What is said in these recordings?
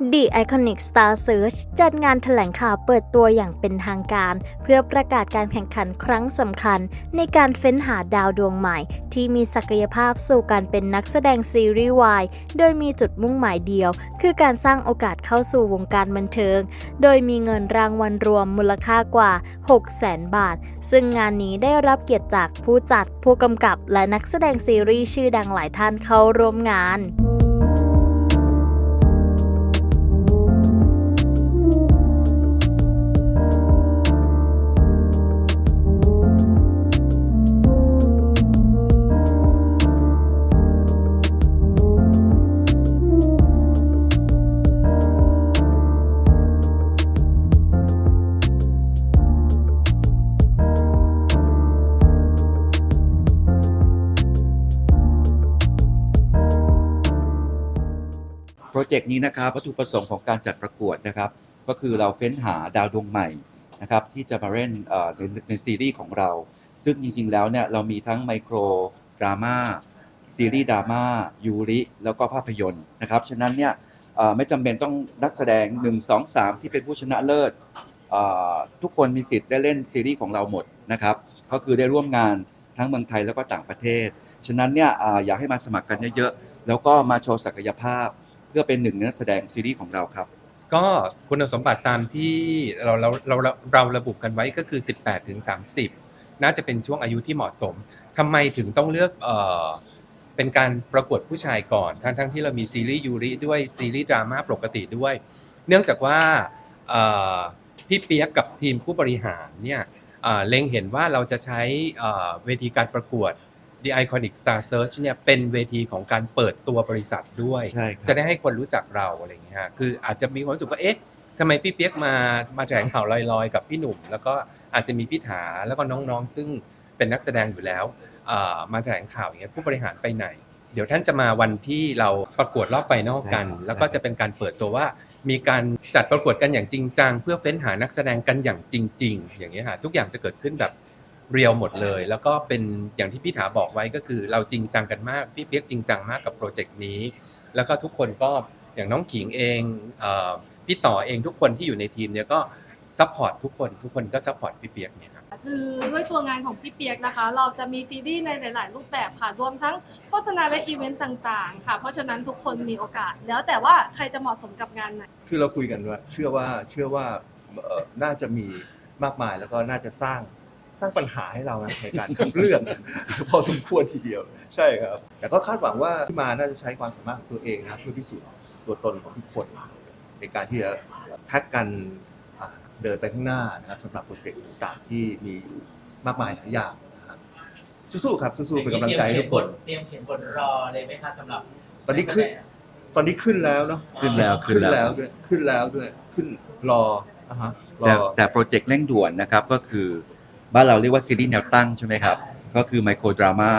The Iconic Star Search จัดงานแถลงข่าวเปิดตัวอย่างเป็นทางการ เพื่อประกาศการแข่งขันครั้งสำคัญ ในการเฟ้นหาดาวดวงใหม่ ที่มีศักยภาพสู่การเป็นนักแสดงซีรีส์วายโดยมีจุดมุ่งหมายเดียว คือการสร้างโอกาสเข้าสู่วงการบันเทิง โดยมีเงินรางวัลรวมมูลค่ากว่า 600,000บาท ซึ่งงานนี้ได้รับเกียรติจากผู้จัด ผู้กำกับ และนักแสดงซีรีส์ชื่อดังหลายท่านเข้าร่วมงาน เจกต์นี้นะครับวัตถุประสงค์ของการจัดประกวดนะครับ ก็คือเราเฟ้นหาดาวดวงใหม่นะครับที่จะมาเล่นในในซีรีส์ของเรา ซึ่งจริงๆแล้วเนี่ยเรามีทั้งไมโครดราม่าซีรีส์ดราม่ายูริแล้วก็ภาพยนตร์นะครับฉะนั้นเนี่ยไม่จำเป็นต้องนักแสดง 1 2 3 ที่เป็นผู้ชนะเลิศทุกคนมีสิทธิ์ได้เล่นซีรีส์ของเราหมดนะครับก็คือได้ร่วมงานทั้งเมืองไทยแล้วก็ต่างประเทศ ฉะนั้นเนี่ยอ่าอยากให้มาสมัครกันเยอะๆ แล้วก็มาโชว์ศักยภาพ เพื่อเป็นหนึ่งในนักแสดงซีรีส์ของเราครับ ก็คุณสมบัติตามที่เราเราเราเราเราระบุกันไว้ก็คือ 18ถึง30 น่าจะเป็นช่วงอายุที่เหมาะสมทำไมถึงต้องเลือกเออเป็นการประกวดผู้ชายก่อนทั้งทั้งที่เรามีซีรีส์ยูริด้วยซีรีส์ดราม่าปกติด้วย เนื่องจากว่าพี่เปียกกับทีมผู้บริหารเนี่ยเล็งเห็นว่าเราจะใช้เวทีการประกวด The Iconic Star Search เนี่ยเป็นเวทีของการเปิดตัวบริษัทด้วย ใช่ครับ จะได้ให้คนรู้จักเราอะไรอย่างเงี้ยฮะคืออาจจะมีความรู้สึกว่าเอ๊ะทำไมพี่เปียกมามาแถลงข่าวลอยๆ กับพี่หนุ่ม แล้วก็อาจจะมีพี่ถาแล้วก็น้องๆ ซึ่งเป็นนักแสดงอยู่แล้วเอ่อมาแถลงข่าวอย่างเงี้ยผู้บริหารไปไหน เดี๋ยวท่านจะมาวันที่เราประกวดรอบไฟนอลกัน ใช่ครับ แล้วก็จะเป็นการเปิดตัวว่า มีการจัดประกวดกันอย่างจริงจังเพื่อเฟ้นหานักแสดงกันอย่างจริง ๆ อย่างเงี้ยฮะทุกอย่างจะเกิดขึ้นแบบ เรียวหมดเลย แล้วก็เป็นอย่างที่พี่ถาบอกไว้ก็คือเราจริงจังกันมากพี่เปียกจริงจังมากกับโปรเจกต์นี้ แล้วก็ทุกคนก็อย่างน้องขิงเองเอ่อพี่ต่อเองทุกคนที่อยู่ในทีมเนี่ยก็ซัพพอร์ตทุกคนทุกคนก็ซัพพอร์ตพี่เปียกเนี่ยครับคือด้วยตัวงานของพี่เปียกนะคะ เราจะมีซีรีส์ในหลาย ๆ รูปแบบค่ะรวมทั้งโฆษณาและอีเวนต์ต่าง ๆ ค่ะ เพราะฉะนั้นทุกคนมีโอกาส แล้วแต่ว่าใครจะเหมาะสมกับงานไหนคือเราคุยกันว่าเชื่อว่าเชื่อว่าเอ่อน่าจะมีมากมายแล้วก็น่าจะสร้าง สร้างปัญหาให้เรานะในการคัดเลือก พอสมควรทีเดียว ใช่ครับ แต่ก็คาดหวังว่าที่มาน่าจะใช้ความสามารถของตัวเองนะเพื่อพิสูจน์ตัวตนของทุกคน ในการที่จะแพ็กกันอ่าเดินไปข้างหน้านะครับสำหรับโปรเจกต์ต่างๆที่มีมากมายหลายอย่างนะครับสู้ๆครับสู้ๆเป็นกำลังใจให้ทุกคนเตรียมเขียนบทรอเลยไหมคะสำหรับ ตอนนี้ขึ้นตอนนี้ขึ้นแล้วเนาะขึ้นแล้วขึ้ขึ้นนแล้แล้ววด้วยขึ้นแล้วด้วยขึ้นรออะฮะรแต่อแต่โปรเจกต์เร่งด่วนนะครับก็คือ บ้านเราเรียกว่าซีรีส์แนวตั้งใช่ไหมครับ ก็คือไมโครดราม่า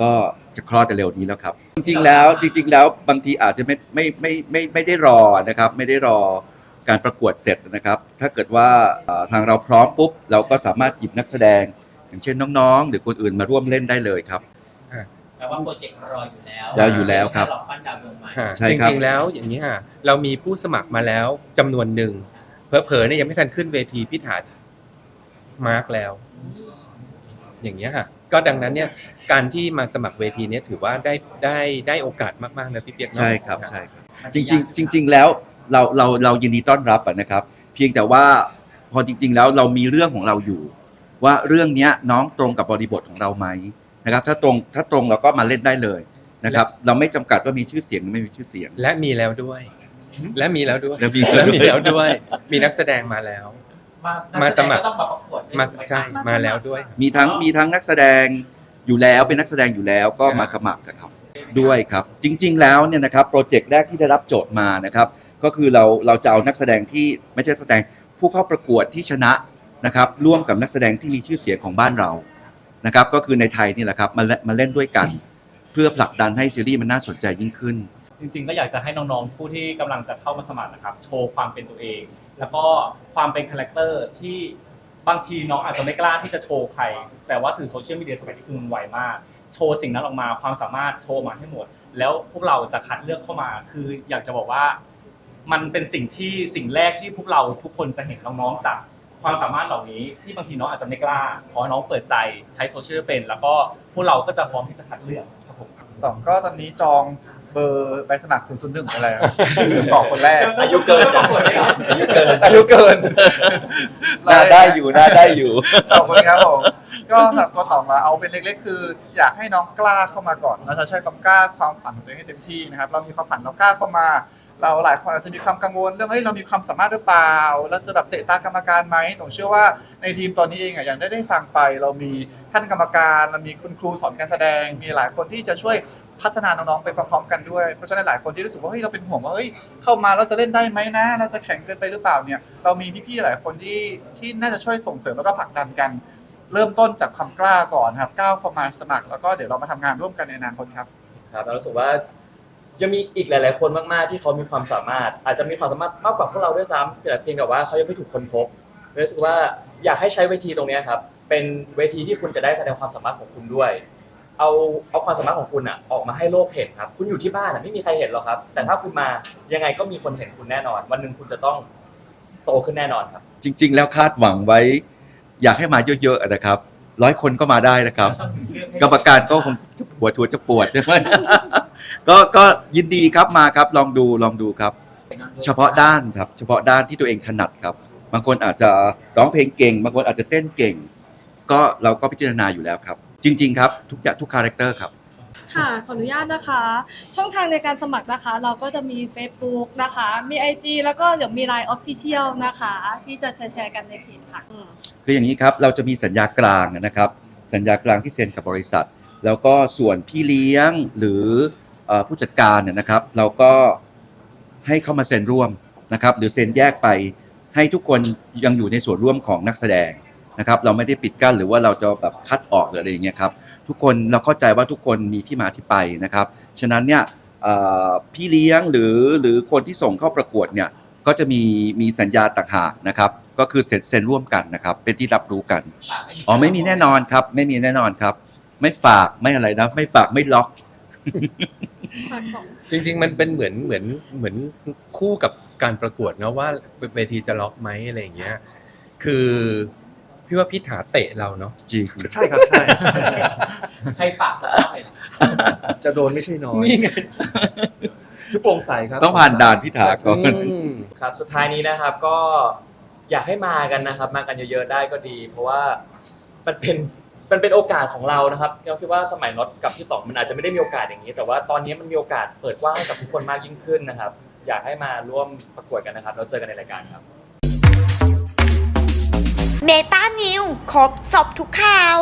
ก็จะคลอดแต่เร็วนี้แล้วครับ จริงๆแล้วจริง ๆ แล้วบางทีอาจจะไม่ไม่ไม่ไม่ไม่ได้รอนะครับ ไม่ได้รอการประกวดเสร็จนะครับ ถ้าเกิดว่าเอ่อทางเราพร้อมปุ๊บ เราก็สามารถหยิบนักแสดง อย่างเช่นน้องๆ หรือคนอื่นมาร่วมเล่นได้เลยครับ แปลว่าโปรเจกต์รออยู่แล้วรออยู่แล้วครับแหลอกปั้นดาวดวงใหม่ ฮะใช่จครับ ริงๆแล้วอย่างนี้ฮะเรามีผู้สมัครมาแล้วจำนวนหนึ่งเผลอๆเนี่ยยังไม่ทันขึ้นเวทีพิธา มาร์กแล้ว อย่างเงี้ยฮะก็ดังนั้นเนี่ยการที่มาสมัครเวทีเนี้ยถือว่าได้ได้ได้โอกาสมากๆนะพี่เปียกเนอะใช่ครับใช่ครับ จริงๆจริง ๆ แล้วเราเราเรายินดีต้อนรับอะนะครับ เพียงแต่ว่าพอจริง ๆ แล้วเรามีเรื่องของเราอยู่ ว่าเรื่องเนี้ยน้องตรงกับบริบทของเราไหมนะครับ ถ้าตรงถ้าตรงเราก็มาเล่นได้เลยนะครับ เราไม่จำกัดว่ามีชื่อเสียงหรือไม่มีชื่อเสียง และมีแล้วด้วย และมีแล้วด้วยและมีและมีแล้แล้ววด้ด้ววยยมีนักแสดงมาแล้ว มามามาสสมัมัคครรต้องมาประกวด มาถูกไหใช่คะมาแล้วด้วย มีทั้งมีทั้งนักแสดงอยู่แล้วเป็นนักแสดงอยู่แล้วก็มาสมัครนะครับด้วยครับ จริง ๆ แล้วเนี่ยนะครับโปรเจกต์แรกที่ได้รับโจทย์มานะครับ ก็คือเราเราจะเอานักแสดงที่ไม่ใช่แสดงผู้เข้าประกวดที่ชนะนะครับร่วมกับนักแสดงที่มีชื่อเสียงของบ้านเรานะครับ ก็คือในไทยนี่แหละครับมาเล่นมาเล่นด้วยกัน เพื่อผลักดันให้ซีรีส์มันน่าสนใจยิ่งขึ้น จริง ๆ ก็อยากจะให้น้องๆผู้ที่กำลังจะเข้ามาสมัครนะครับ โชว์ความเป็นตัวเอง แล้วก็ความเป็นคาแรคเตอร์ที่ บางทีน้องอาจจะไม่กล้าที่จะโชว์ใคร แต่ว่าสื่อโซเชียลมีเดียสมัยนี้คือมันไวมาก โชว์สิ่งนั้นออกมาความสามารถโชว์มาให้หมด แล้วพวกเราจะคัดเลือกเข้ามา คืออยากจะบอกว่า มันเป็นสิ่งที่สิ่งแรกที่พวกเราทุกคนจะเห็นน้องๆจากความสามารถเหล่านี้ที่บางทีน้องอาจจะไม่กล้าเพราะน้องเปิดใจใช้โซเชียลเป็น แล้วก็พวกเราก็จะพร้อมที่จะคัดเลือกครับผม ต่องก็ตอนนี้จอง บอร์ใบสมัคร001ไปแล้วกรอกคนแรกอายุเกินจ้ะอายุเกินอายุเกินน่าได้อยู่น่าได้อยู่ ขอบคุณครับผมก็สำหรับตัวต่อมาเอาเป็นเล็กๆ คือ อยากให้น้องกล้าเข้ามาก่อนเราจะใช้ความกล้าความฝันของตัวเองให้เต็มที่นะครับ เรามีความฝันเรากล้าเข้ามา เราหลายคนอาจจะมีความกังวล เรื่องเฮ้ยเรามีความสามารถหรือเปล่าเราจะแบบเตะตากรรมการไหมผมเชื่อว่าในทีมตอนนี้เองอะอย่างได้ได้ฟังไป เรามีท่านกรรมการเรามีคุณครูสอนการแสดง มีหลายคนที่จะช่วย พัฒนาน้องๆไปพร้อมๆกันด้วย เพราะฉะนั้นหลายคนที่รู้สึกว่าเฮ้ยเราเป็นห่วงว่าเฮ้ยเข้ามาเราจะเล่นได้ไหมนะ เราจะแข็งเกินไปหรือเปล่าเนี่ยเรามีพี่ๆหลายคนที่ที่น่าจะช่วยส่งเสริมแล้วก็ผลักดันกัน เริ่มต้นจากความกล้าก่อนครับก้าวเข้ามาสมัคร แล้วก็เดี๋ยวเรามาทำงานร่วมกันในอนาคตครับครับเรารู้สึกว่ายังมีอีกหลาย ๆ คนมาก ๆ ที่เขามีความสามารถ อาจจะมีความสามารถมากกว่าพวกเราด้วยซ้ำแต่เพียงแต่ว่าเขายังไม่ถูกค้นพบเลยรู้สึกว่าอยากให้ใช้เวทีตรงนี้ครับ เป็นเวทีที่คุณจะได้แสดงความสามารถของคุณด้วย เอาเอาความสามารถของคุณอะออกมาให้โลกเห็นครับ คุณอยู่ที่บ้านอะไม่มีใครเห็นหรอกครับ แต่ถ้าคุณมายังไงก็มีคนเห็นคุณแน่นอน วันหนึ่งคุณจะต้องโตขึ้นแน่นอนครับ จริง ๆ แล้วคาดหวังไว้ อยากให้มาเยอะๆนะครับร้อยคนก็มาได้นะครับ กรรมการก็คงจะปวดทัวจะปวดก็ก็ยินดีครับมาครับ ลองดูลองดูครับ เฉพาะด้านครับ เฉพาะด้านที่ตัวเองถนัดครับ บางคนอาจจะร้องเพลงเก่ง บางคนอาจจะเต้นเก่ง ก็เราก็พิจารณาอยู่แล้วครับ จริง ๆ ครับทุกอย่างทุกคาแรคเตอร์ครับ ค่ะ ขออนุญาตนะคะ ช่องทางในการสมัครนะคะ เราก็จะมี Facebook นะคะ มี IG แล้วก็เดี๋ยวมี Line Official นะคะ ที่จะแชร์ๆกันในเพจค่ะอืม คืออย่างนี้ครับ เราจะมีสัญญากลางนะครับ สัญญากลางที่เซ็นกับบริษัท แล้วก็ส่วนพี่เลี้ยงหรือเอ่อผู้จัดการเนี่ยนะครับ เราก็ให้เข้ามาเซ็นร่วมนะครับ หรือเซ็นแยกไปให้ทุกคนยังอยู่ในส่วนร่วมของนักแสดง นะครับเราไม่ได้ปิดกั้นหรือว่าเราจะแบบคัดออกหรืออะไรอย่างเงี้ยครับทุกคนเราเข้าใจว่าทุกคนมีที่มาที่ไปนะครับฉะนั้นเนี่ยพี่เลี้ยงหรือหรือคนที่ส่งเข้าประกวดเนี่ยก็จะมีมีสัญญาต่างหากนะครับก็คือเซ็นเซ็นร่วมกันนะครับเป็นที่รับรู้กันอ๋อไม่มีแน่นอนครับ ไม่มีแน่นอนครับ ไม่ฝากไม่อะไรนะ ไม่ฝากไม่ล็อกฝากของจริง ๆ มันเป็นเหมือนเหมือนเหมือนคู่กับการประกวดนะว่าเวทีจะล็อกไหมอะไรอย่างเงี้ย คือ พี่ว่าพี่ถาเตะเราเนาะจริงใช่ครับใช่ให้ฝากได้จะโดนไม่ใช่น้อยนี่ไงคือโปร่งใสครับต้องผ่านด่านพิธาก่อนอืมครับ สุดท้ายนี้นะครับ ก็อยากให้มากันนะครับ มากันเยอะๆได้ก็ดี เพราะว่ามันเป็นมันเป็นโอกาสของเรานะครับเราคิดว่าสมัยน็อตกับพี่ต๋องมันอาจจะไม่ได้มีโอกาสอย่างนี้ แต่ว่าตอนนี้มันมีโอกาสเปิดกว้างให้กับทุกคนมากยิ่งขึ้นนะครับ อยากให้มาร่วมประกวดกันนะครับ เราเจอกันในรายการครับ เมตานิวครบสอบทุกข่าว